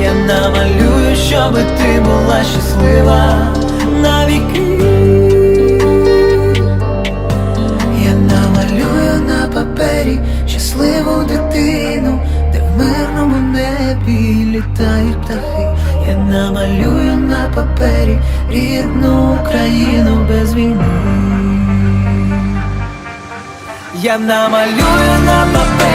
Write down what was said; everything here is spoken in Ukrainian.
Я намалюю, щоби ти була щаслива навіки. Я намалюю на папері щасливу дитину, де в мирному небі літають птахи. Я намалюю на папері рідну Україну без війни. Я намалюю на папері